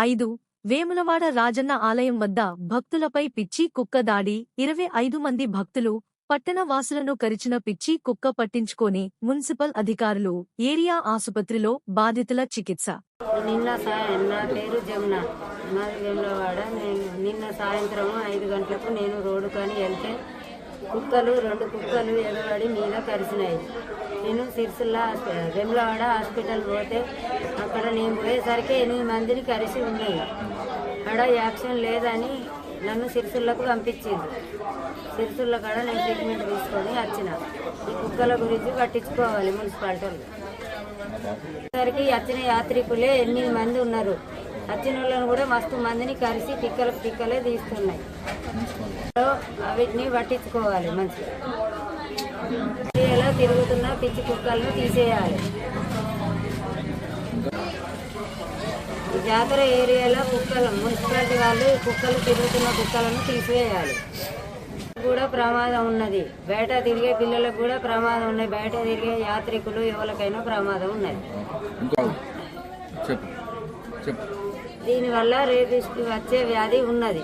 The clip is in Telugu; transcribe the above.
ఐదు. వేములవాడ రాజన్న ఆలయం వద్ద భక్తులపై పిచ్చి కుక్క దాడి. ఇరవై ఐదు మంది భక్తులు పట్టణ వాసులను కరిచిన పిచ్చి కుక్క పట్టించుకొని మున్సిపల్ అధికారులు ఏరియా ఆసుపత్రిలో బాధితుల చికిత్స. నిన్న నా పేరు జమున. మాది వేములవాడ. నేను నిన్న సాయంత్రం ఐదు గంటలకు నేను రోడ్డు కానీ వెళ్తే కుక్కలు రెండు కుక్కలు ఎగబడి మీద కరిచినాయి నేను సిరిసిల్ల వేములవాడ హాస్పిటల్ పోతే అక్కడ నేను పోయేసరికి ఎనిమిది మందిని కలిసి ఉన్నాయి. అక్కడ యాక్షన్ లేదని నన్ను సిరిసిల్లకు పంపించింది సిరిసిల్ల కాడ నేను ట్రీట్మెంట్ తీసుకొని వచ్చిన. ఈ కుక్కల గురించి పట్టించుకోవాలి మున్సిపాలిటీ వాళ్ళు. సరికి వచ్చిన యాత్రికులే ఎనిమిది మంది ఉన్నారు. వచ్చిన వాళ్ళని కూడా మస్తు మందిని కలిసి పిక్కలకు పిక్కలే తీస్తున్నాయి. సో వీటిని పట్టించుకోవాలి మంచిగా. తిరుగుతున్న పిచ్చి కుక్కలను తీసేయాలి. జాతర ఏరియాలో కుక్కలు మున్సిపాలిటీ వాళ్ళు కుక్కలు తిరుగుతున్న కుక్కలను తీసివేయాలి. కూడా ప్రమాదం ఉన్నది. బయట తిరిగే పిల్లలకు కూడా ప్రమాదం ఉన్నది. బయట తిరిగే యాత్రికులు ఎవరికైనా ప్రమాదం ఉన్నది. దీనివల్ల రేపిస్ట్ వచ్చే వ్యాధి ఉన్నది.